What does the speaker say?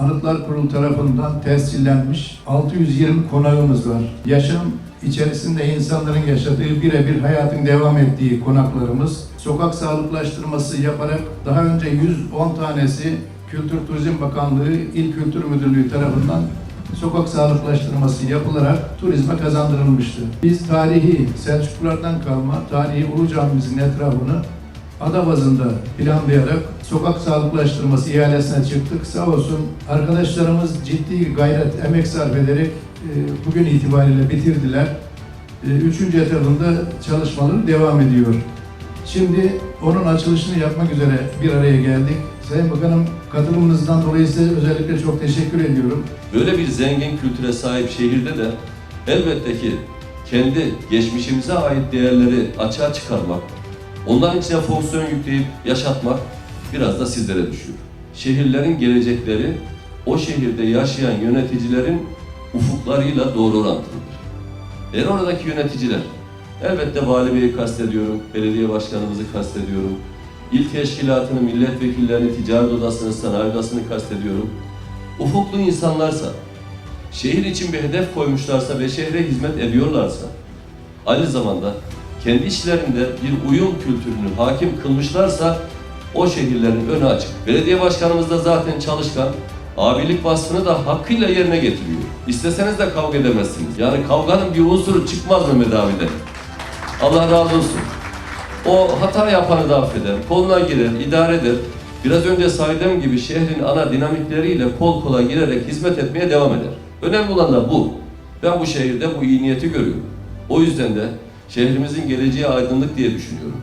Anıtlar Kurulu tarafından tescillenmiş 620 konağımız var. Yaşam içerisinde insanların yaşadığı birebir hayatın devam ettiği konaklarımız. Sokak sağlıklaştırması yaparak daha önce 110 tanesi Kültür Turizm Bakanlığı İl Kültür Müdürlüğü tarafından sokak sağlıklaştırması yapılarak turizme kazandırılmıştı. Biz tarihi Selçuklulardan kalma tarihi Ulu Camimizin etrafını ada bazında planlayarak sokak sağlıklaştırması ihalesine çıktık. Sağ olsun arkadaşlarımız ciddi gayret, emek sarf ederek e, bugün itibariyle bitirdiler. E, Üçüncü etapında çalışmaları devam ediyor. Şimdi onun açılışını yapmak üzere bir araya geldik. Sayın Bakanım katılımınızdan dolayı size özellikle çok teşekkür ediyorum. Böyle bir zengin kültüre sahip şehirde de elbette ki kendi geçmişimize ait değerleri açığa çıkarmak, onların içine fonksiyon yükleyip yaşatmak biraz da sizlere düşüyor. Şehirlerin gelecekleri o şehirde yaşayan yöneticilerin ufuklarıyla doğru orantılıdır. Eğer oradaki yöneticiler, elbette Vali Bey'i kastediyorum, belediye başkanımızı kastediyorum, il teşkilatını, milletvekillerini, ticaret odasını, sanayi odasını kastediyorum. Ufuklu insanlarsa, şehir için bir hedef koymuşlarsa ve şehre hizmet ediyorlarsa, aynı zamanda kendi işlerinde bir uyum kültürünü hakim kılmışlarsa o şehirlerin önü açık. Belediye başkanımız da zaten çalışkan, abilik vasfını da hakkıyla yerine getiriyor. İsteseniz de kavga edemezsiniz. Yani kavganın bir unsuru çıkmaz Mehmet abiden. Allah razı olsun. O hata yapanı da affeder, koluna girer, idare eder. Biraz önce saydığım gibi şehrin ana dinamikleriyle kol kola girerek hizmet etmeye devam eder. Önemli olan da bu. Ben bu şehirde bu iyi niyeti görüyorum. O yüzden de şehrimizin geleceği aydınlık diye düşünüyorum.